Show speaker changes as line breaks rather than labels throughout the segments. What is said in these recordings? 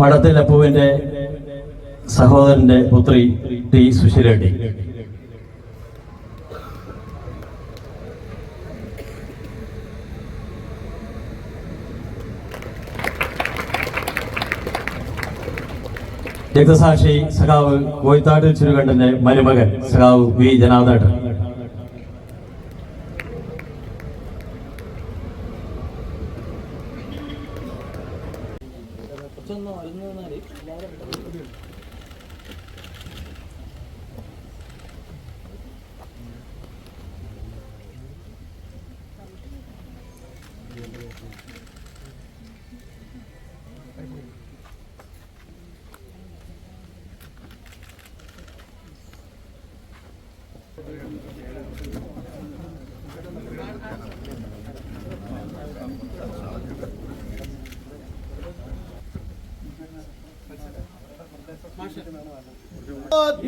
മഠത്തിൽ അപ്പുവിന്റെ സഹോദരന്റെ പുത്രി ടി സുശീലട്ടി രക്തസാക്ഷി സഖാവ് കോയിത്താട്ടിൽ ചുരുകണ്ടന്റെ മരുമകൻ സഖാവ് വി ജനാർദ്ദൻ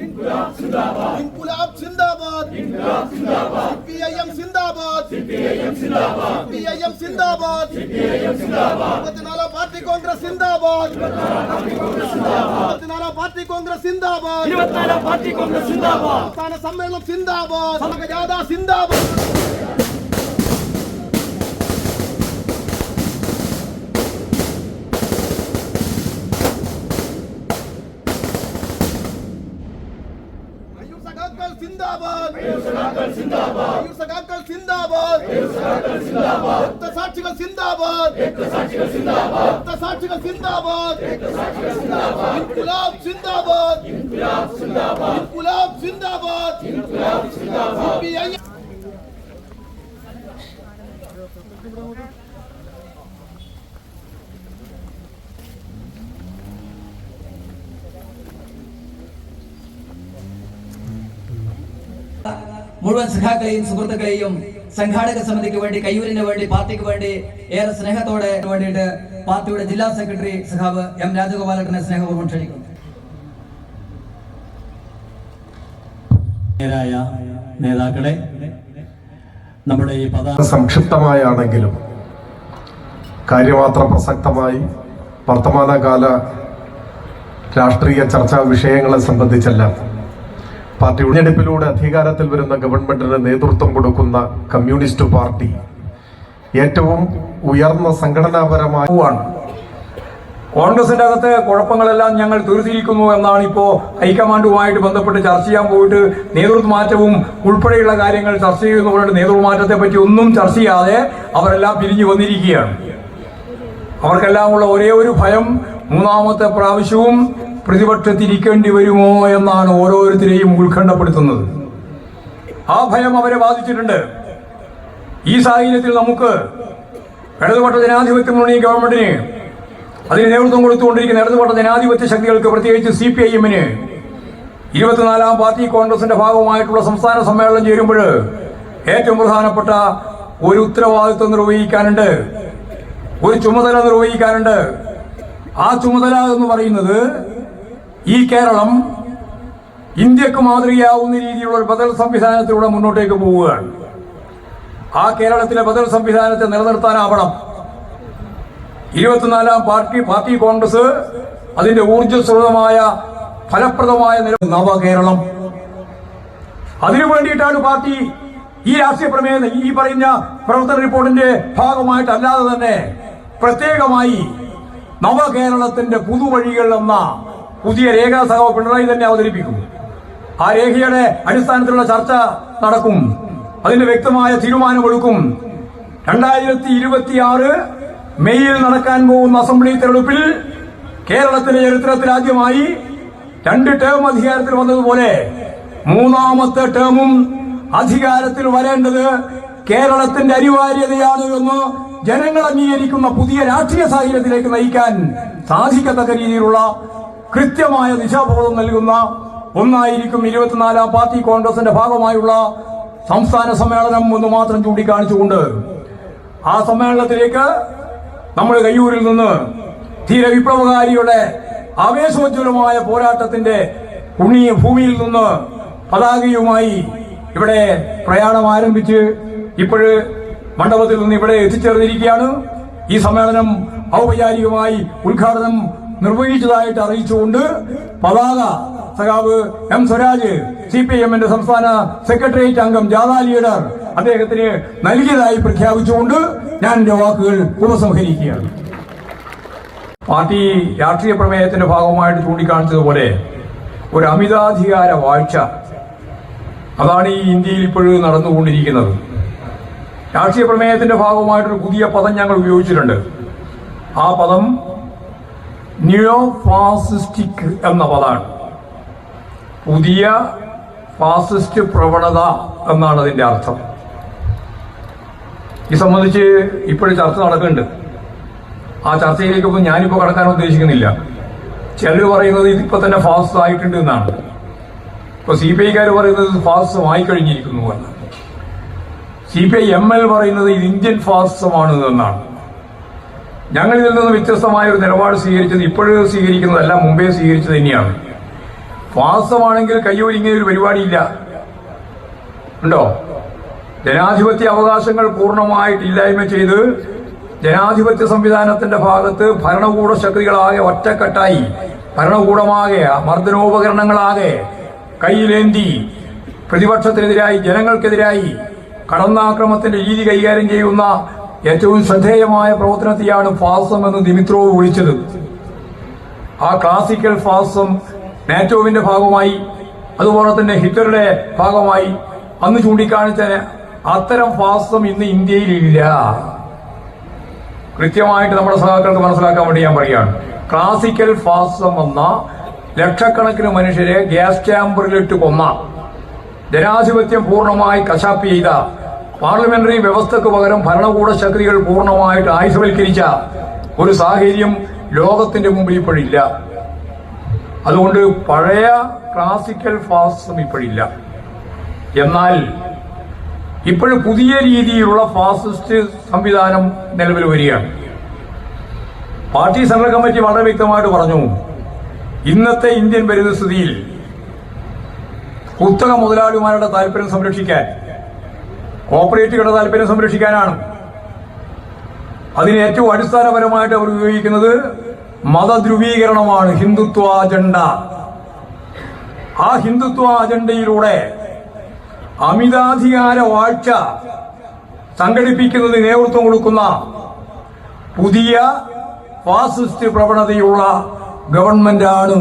ഇൻകുലാബ് സിന്ദാബാദ് സിപിഐഎം സിന്ദാബാദ് സിപിഐഎം സിന്ദാബാദ്. ഇരുപത്തിനാലാം പാർട്ടി കോൺഗ്രസ് സിന്ദാബാദ്. ഇരുപത്തിനാലാം പാർട്ടി കോൺഗ്രസ് സിന്ദാബാദ്.
ഇരുപത്തിനാലാം പാർട്ടി കോൺഗ്രസ് സിന്ദാബാദ്.
സംസ്ഥാന സമ്മേളനം സിന്ദാബാദ്. സമരജാഥ സിന്ദാബാദ്. സഖാക്കൾ സിന്ദാബാദ്. സഖാക്കൾ സിന്ദാബാദ്. രക്തസാക്ഷികൾ സിന്ദാബാദ്. രക്തസാക്ഷികൾ സിന്ദാബാദ്. ഇൻകുലാബ് സിന്ദാബാദ്. ഇൻകുലാബ് സിന്ദാബാദ്.
മുഴുവൻ സഖാക്കളെയും സുഹൃത്തുക്കളെയും സംഘാടക സമിതിക്ക് വേണ്ടി കയ്യൂരിന് വേണ്ടി പാർട്ടിക്ക് വേണ്ടി ഏറെ സ്നേഹത്തോടെ വേണ്ടിയിട്ട് പാർട്ടിയുടെ ജില്ലാ സെക്രട്ടറി സഖാവ് എം രാജഗോപാലട്ടനെ സ്നേഹപൂർവം ക്ഷണിക്കുന്നു.
നേതാക്കളെ നമ്മുടെ ഈ പദ
സംക്ഷിപ്തമായാണെങ്കിലും കാര്യമാത്രം പ്രസക്തമായി വർത്തമാനകാല രാഷ്ട്രീയ ചർച്ചാ വിഷയങ്ങളെ സംബന്ധിച്ചെല്ലാം പാർട്ടി തിരഞ്ഞെടുപ്പിലൂടെ അധികാരത്തിൽ വരുന്ന ഗവൺമെന്റിന് നേതൃത്വം കൊടുക്കുന്ന കമ്മ്യൂണിസ്റ്റ് പാർട്ടി ഏറ്റവും ഉയർന്ന സംഘടനാപരമായ
കോൺഗ്രസിന്റെ അകത്ത് കുഴപ്പങ്ങളെല്ലാം ഞങ്ങൾ തീർത്തിരിക്കുന്നു എന്നാണ് ഇപ്പോ ഹൈക്കമാൻഡുമായിട്ട് ബന്ധപ്പെട്ട് ചർച്ച ചെയ്യാൻ പോയിട്ട് നേതൃമാറ്റവും ഉൾപ്പെടെയുള്ള കാര്യങ്ങൾ ചർച്ച ചെയ്യുന്നവരുടെ നേതൃമാറ്റത്തെ പറ്റി ഒന്നും ചർച്ച ചെയ്യാതെ അവരെല്ലാം പിരിഞ്ഞു വന്നിരിക്കുകയാണ്. അവർക്കെല്ലാം ഉള്ള ഒരേ ഒരു ഭയം മൂന്നാമത്തെ പ്രാവശ്യവും പ്രതിപക്ഷത്തിരിക്കേണ്ടി വരുമോ എന്നാണ് ഓരോരുത്തരെയും ഉത്കണ്ഠപ്പെടുത്തുന്നത്. ആ ഭയം അവരെ ബാധിച്ചിട്ടുണ്ട്. ഈ സാഹചര്യത്തിൽ നമുക്ക് ഇടതുപക്ഷ ജനാധിപത്യ മുന്നണി ഗവൺമെന്റിന് അതിന് നേതൃത്വം കൊടുത്തുകൊണ്ടിരിക്കുന്ന ഇടതുപക്ഷ ജനാധിപത്യ ശക്തികൾക്ക് പ്രത്യേകിച്ച് സി പി ഐ എമ്മിന് ഇരുപത്തിനാലാം പാർട്ടി കോൺഗ്രസിന്റെ ഭാഗമായിട്ടുള്ള സംസ്ഥാന സമ്മേളനം ചേരുമ്പോൾ ഏറ്റവും പ്രധാനപ്പെട്ട ഒരു ഉത്തരവാദിത്വം നിർവഹിക്കാനുണ്ട്. ഒരു ചുമതല നിർവഹിക്കാനുണ്ട്. ആ ചുമതല എന്ന് പറയുന്നത് ഈ കേരളം ഇന്ത്യയ്ക്ക് മാതൃകയാവുന്ന രീതിയിലുള്ള ഒരു ബദൽ സംവിധാനത്തിലൂടെ മുന്നോട്ടേക്ക് പോവുകയാണ്. ആ കേരളത്തിലെ ബദൽ സംവിധാനത്തെ നിലനിർത്താനാവണം. ഇരുപത്തിനാലാം പാർട്ടി പാർട്ടി കോൺഗ്രസ് അതിന്റെ ഊർജസ്വതമായ ഫലപ്രദമായ നില നവകേരളം. അതിനു വേണ്ടിയിട്ടാണ് പാർട്ടി ഈ രാഷ്ട്രീയ പ്രമേയം ഈ പറയുന്ന പ്രവർത്തന റിപ്പോർട്ടിന്റെ ഭാഗമായിട്ടല്ലാതെ തന്നെ പ്രത്യേകമായി നവകേരളത്തിന്റെ പുതുവഴികൾ എന്ന പുതിയ രേഖ സഹോ പിണറായി തന്നെ അവതരിപ്പിക്കും. ആ രേഖയുടെ അടിസ്ഥാനത്തിലുള്ള ചർച്ച നടക്കും. അതിന് വ്യക്തമായ തീരുമാനമെടുക്കും. രണ്ടായിരത്തി ഇരുപത്തിയാറ് മെയ്യിൽ നടക്കാൻ പോകുന്ന അസംബ്ലി തെരഞ്ഞെടുപ്പിൽ കേരളത്തിലെ ചരിത്രത്തിൽ ആദ്യമായി രണ്ട് ടേം അധികാരത്തിൽ വന്നതുപോലെ മൂന്നാമത്തെ ടേമും അധികാരത്തിൽ വരേണ്ടത് കേരളത്തിന്റെ അനിവാര്യതയാണ് എന്ന് ജനങ്ങൾ അംഗീകരിക്കുന്ന പുതിയ രാഷ്ട്രീയ സാഹചര്യത്തിലേക്ക് നയിക്കാൻ സാധിക്കത്തക്ക രീതിയിലുള്ള കൃത്യമായ ദിശാബോധം നൽകുന്ന ഒന്നായിരിക്കും ഇരുപത്തിനാലാം പാർട്ടി കോൺഗ്രസിന്റെ ഭാഗമായുള്ള സംസ്ഥാന സമ്മേളനം എന്ന് മാത്രം ചൂണ്ടിക്കാണിച്ചുകൊണ്ട് ആ സമ്മേളനത്തിലേക്ക് നമ്മൾ കയ്യൂരിൽ നിന്ന് ധീര വിപ്ലവകാരിയുടെ ആവേശോജ്വലമായ പോരാട്ടത്തിന്റെ ഉണ്ണിയ ഭൂമിയിൽ നിന്ന് പതാകയുമായി ഇവിടെ പ്രയാണം ആരംഭിച്ച് ഇപ്പോഴ് മണ്ഡപത്തിൽ നിന്ന് ഇവിടെ എത്തിച്ചേർന്നിരിക്കുകയാണ്. ഈ സമ്മേളനം ഔപചാരികമായി ഉദ്ഘാടനം നിർവഹിച്ചതായിട്ട് അറിയിച്ചുകൊണ്ട് പതാക സഖാവ് എം സ്വരാജ് സി പി എമ്മിന്റെ സംസ്ഥാന സെക്രട്ടേറിയറ്റ് അംഗം ജാഥാ ലീഡർ അദ്ദേഹത്തിന് നൽകിയതായി പ്രഖ്യാപിച്ചുകൊണ്ട് ഞാൻ എന്റെ വാക്കുകൾ ഉപസംഹരിക്കുകയാണ്. പാർട്ടി രാഷ്ട്രീയ പ്രമേയത്തിന്റെ ഭാഗമായിട്ട് ചൂണ്ടിക്കാണിച്ചതുപോലെ ഒരു അമിതാധികാര വാഴ്ച അതാണ് ഈ ഇന്ത്യയിൽ ഇപ്പോഴും നടന്നുകൊണ്ടിരിക്കുന്നത്. രാഷ്ട്രീയ പ്രമേയത്തിന്റെ ഭാഗമായിട്ടൊരു പുതിയ പദം ഞങ്ങൾ ഉപയോഗിച്ചിട്ടുണ്ട്. ആ പദം നിയോ ഫാസിസ്റ്റിക് എന്ന പദമാണ് പുതിയ ഫാസിസ്റ്റ് പ്രവണത എന്നാണ് അതിന്റെ അർത്ഥം. ഈ സംബന്ധിച്ച് ഇപ്പോഴും ചർച്ച നടക്കുന്നുണ്ട്. ആ ചർച്ചയിലേക്കൊന്നും ഞാനിപ്പോൾ കടക്കാൻ ഉദ്ദേശിക്കുന്നില്ല. ചിലർ പറയുന്നത് ഇതിപ്പോ തന്നെ ഫാസ്റ്റ് ആയിട്ടുണ്ട് എന്നാണ്. ഇപ്പൊ സി പി ഐക്കാർ പറയുന്നത് ഫാസ്റ്റ് ആയിക്കഴിഞ്ഞിരിക്കുന്നു എന്ന് C P I M L പറയുന്നത് ഇത് ഇന്ത്യൻ ഫാസിസമാണ് എന്നാണ്. ഞങ്ങൾ ഇതിൽ നിന്ന് വ്യത്യസ്തമായ ഒരു നിലപാട് സ്വീകരിച്ചത് ഇപ്പോഴും സ്വീകരിക്കുന്നതല്ല മുമ്പേ സ്വീകരിച്ചത് തന്നെയാണ് ഫാസമാണെങ്കിൽ കയ്യൊരുങ്ങിയ ഒരു പരിപാടിയില്ല. ഉണ്ടോ? ജനാധിപത്യ അവകാശങ്ങൾ പൂർണമായിട്ട് ഇല്ലായ്മ ചെയ്ത് ജനാധിപത്യ സംവിധാനത്തിന്റെ ഭാഗത്ത് ഭരണകൂട ശക്തികളാകെ ഒറ്റക്കെട്ടായി ഭരണകൂടമാകെ മർദ്ദനോപകരണങ്ങളാകെ കയ്യിലേന്തി പ്രതിപക്ഷത്തിനെതിരായി ജനങ്ങൾക്കെതിരായി കടന്നാക്രമത്തിന്റെ രീതി കൈകാര്യം ചെയ്യുന്ന ഏറ്റവും ശ്രദ്ധേയമായ പ്രവർത്തനത്തെയാണ് ഫാസം എന്ന് ദിമിത്രോവ് വിളിച്ചത്. ആ ക്ലാസിക്കൽ ഫാസം നാറ്റോവിന്റെ ഭാഗമായി അതുപോലെ തന്നെ ഹിറ്റ്ലറുടെ ഭാഗമായി അന്ന് ചൂണ്ടിക്കാണിച്ച അത്തരം ഫാസം ഇന്ന് ഇന്ത്യയിലില്ല. കൃത്യമായിട്ട് നമ്മുടെ സഹാക്കൾക്ക് മനസ്സിലാക്കാൻ വേണ്ടി ഞാൻ പറയുകയാണ്. ക്ലാസിക്കൽ ഫാസം എന്ന ലക്ഷക്കണക്കിന് മനുഷ്യരെ ഗ്യാസ് ചാമ്പറിലിട്ട് കൊന്ന ജനാധിപത്യം പൂർണമായി കശാപ്പ് ചെയ്ത പാർലമെന്ററി വ്യവസ്ഥക്ക് പകരം ഭരണകൂട ശക്തികൾ പൂർണമായിട്ട് ആയുധവൽക്കരിച്ച ഒരു സാഹചര്യം ലോകത്തിന്റെ മുമ്പിൽ ഇപ്പോഴില്ല. അതുകൊണ്ട് പഴയ ക്ലാസിക്കൽ ഫാസിസം ഇപ്പോഴില്ല. എന്നാൽ ഇപ്പോഴും പുതിയ രീതിയിലുള്ള ഫാസിസ്റ്റ് സംവിധാനം നിലവിൽ വരികയാണ്. പാർട്ടി സെൻട്രൽ കമ്മിറ്റി വളരെ വ്യക്തമായിട്ട് പറഞ്ഞു ഇന്നത്തെ ഇന്ത്യൻ പരിതസ്ഥിതിയിൽ കുത്തക മുതലാളിമാരുടെ താല്പര്യം സംരക്ഷിക്കാൻ കോപ്പറേറ്റീവുകളുടെ താല്പര്യം സംരക്ഷിക്കാനാണ്. അതിന് ഏറ്റവും അടിസ്ഥാനപരമായിട്ട് അവർ ഉപയോഗിക്കുന്നത് മതധ്രുവീകരണമാണ് ഹിന്ദുത്വ അജണ്ട. ആ ഹിന്ദുത്വ അജണ്ടയിലൂടെ അമിതാധികാര വാഴ്ച സംഘടിപ്പിക്കുന്നതിന് നേതൃത്വം കൊടുക്കുന്ന പുതിയ ഫാസിസ്റ്റ് പ്രവണതയുള്ള ഗവൺമെന്റാണ്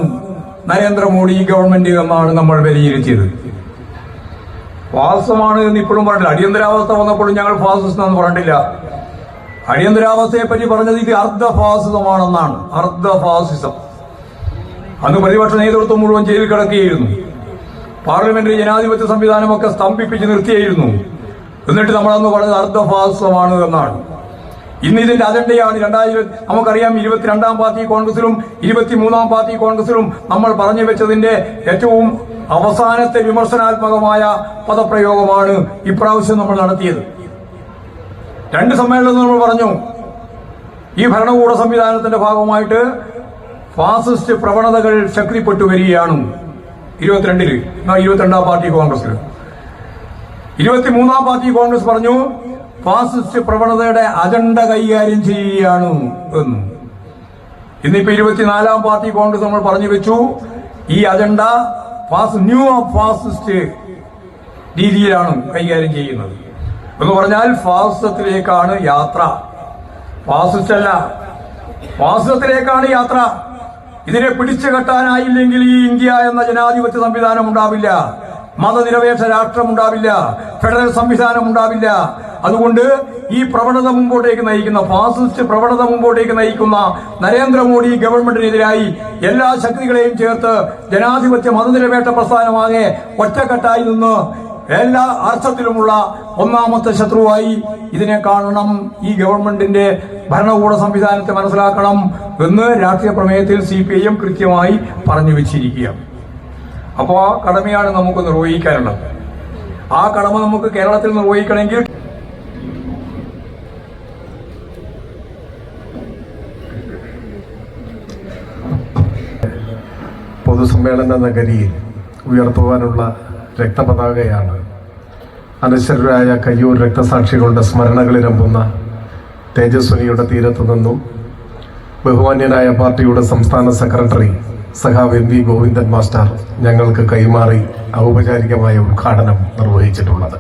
നരേന്ദ്രമോദി ഗവൺമെന്റ് എന്നാണ് നമ്മൾ വിലയിരുത്തിയത്. ഫാസിസമാണ് എന്ന് ഇപ്പോഴും പറഞ്ഞില്ല. അടിയന്തരാവസ്ഥ വന്നപ്പോഴും ഞങ്ങൾ ഫാസിസ്റ്റ് എന്ന് പറഞ്ഞിട്ടില്ല. അടിയന്തരാവസ്ഥയെ പറ്റി പറഞ്ഞത് ഇത് അർദ്ധ ഫാസിസമാണെന്നാണ് അർദ്ധ ഫാസിസം അന്ന് പ്രതിപക്ഷ നേതൃത്വം മുഴുവൻ ജയിൽ കിടക്കുകയായിരുന്നു. പാർലമെന്ററി ജനാധിപത്യ സംവിധാനമൊക്കെ സ്തംഭിപ്പിച്ച് നിർത്തിയായിരുന്നു. എന്നിട്ട് നമ്മളന്ന് പറഞ്ഞത് അർദ്ധ ഫാസിസമാണ് എന്നാണ്. ഇന്ന് ഇതിന്റെ അജണ്ടയാണ് രണ്ടായിരത്തി നമുക്കറിയാം ഇരുപത്തിരണ്ടാം പാർട്ടി കോൺഗ്രസിലും ഇരുപത്തിമൂന്നാം പാർട്ടി കോൺഗ്രസിലും നമ്മൾ പറഞ്ഞു വെച്ചതിന്റെ ഏറ്റവും അവസാനത്തെ വിമർശനാത്മകമായ പദപ്രയോഗമാണ് ഇപ്രാവശ്യം നമ്മൾ നടത്തിയത്. രണ്ട് സമ്മേളനത്തിൽ നമ്മൾ പറഞ്ഞു ഈ ഭരണകൂട സംവിധാനത്തിന്റെ ഭാഗമായിട്ട് ഫാസിസ്റ്റ് പ്രവണതകൾ ശക്തിപ്പെട്ടു വരികയാണ്. ഇരുപത്തിരണ്ടിൽ ഇരുപത്തിരണ്ടാം പാർട്ടി കോൺഗ്രസിൽ ഇരുപത്തിമൂന്നാം പാർട്ടി കോൺഗ്രസ് പറഞ്ഞു ഫാസിസ്റ്റ് പ്രവണതയുടെ അജണ്ട കൈകാര്യം ചെയ്യുകയാണ് എന്ന്. ഇന്നിപ്പോ ഇരുപത്തിനാലാം പാർട്ടി കോൺഗ്രസ് നമ്മൾ പറഞ്ഞു വെച്ചു ഈ അജണ്ട ന്യൂ ഫാസിസ്റ്റ് രീതിയിലാണ് കൈകാര്യം ചെയ്യുന്നത്. എന്ന് പറഞ്ഞാൽ ഫാസിസത്തിലേക്കാണ് യാത്ര. ഫാസിസ്റ്റ് അല്ല ഫാസിസത്തിലേക്കാണ് യാത്ര. ഇതിനെ പിടിച്ചു കെട്ടാനായില്ലെങ്കിൽ ഈ ഇന്ത്യ എന്ന ജനാധിപത്യ സംവിധാനം ഉണ്ടാവില്ല. മതനിരപേക്ഷ രാഷ്ട്രം ഉണ്ടാവില്ല. ഫെഡറൽ സംവിധാനം ഉണ്ടാവില്ല. അതുകൊണ്ട് ഈ പ്രവണത മുമ്പോട്ടേക്ക് നയിക്കുന്ന ഫാസിസ്റ്റ് പ്രവണത മുമ്പോട്ടേക്ക് നയിക്കുന്ന നരേന്ദ്രമോദി ഗവൺമെന്റിനെതിരായി എല്ലാ ശക്തികളെയും ചേർത്ത് ജനാധിപത്യ മതനിരപേക്ഷ പ്രസ്ഥാനമാകെ ഒറ്റക്കെട്ടായി നിന്ന് എല്ലാ അർത്ഥത്തിലുമുള്ള ഒന്നാമത്തെ ശത്രുവായി ഇതിനെ കാണണം. ഈ ഗവൺമെന്റിന്റെ ഭരണകൂട സംവിധാനത്തെ മനസ്സിലാക്കണം എന്ന് രാഷ്ട്രീയ പ്രമേയത്തിൽ സി പി ഐ എം കൃത്യമായി പറഞ്ഞു വെച്ചിരിക്കുക അപ്പോൾ ആ കടമയാണ് നമുക്ക് നിർവഹിക്കാനുള്ളത്. ആ കടമ നമുക്ക് കേരളത്തിൽ നിർവഹിക്കണമെങ്കിൽ
പൊതുസമ്മേളന നഗരിയിൽ ഉയർത്തുവാനുള്ള രക്തപതാകയാണ്. അനശ്വരരായ കയ്യൂർ രക്തസാക്ഷികളുടെ സ്മരണകളിരമ്പുന്ന തേജസ്വിനിയുടെ തീരത്തു നിന്നും ബഹുമാന്യനായ പാർട്ടിയുടെ സംസ്ഥാന സെക്രട്ടറി സഖാവ് എം വി ഗോവിന്ദൻ മാസ്റ്റർ ഞങ്ങൾക്ക് കൈമാറി ഔപചാരികമായ ഉദ്ഘാടനം നിർവഹിച്ചിട്ടുള്ളത്.